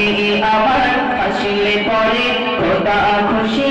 নবী আমার আসলে পরে খোদা খুশি।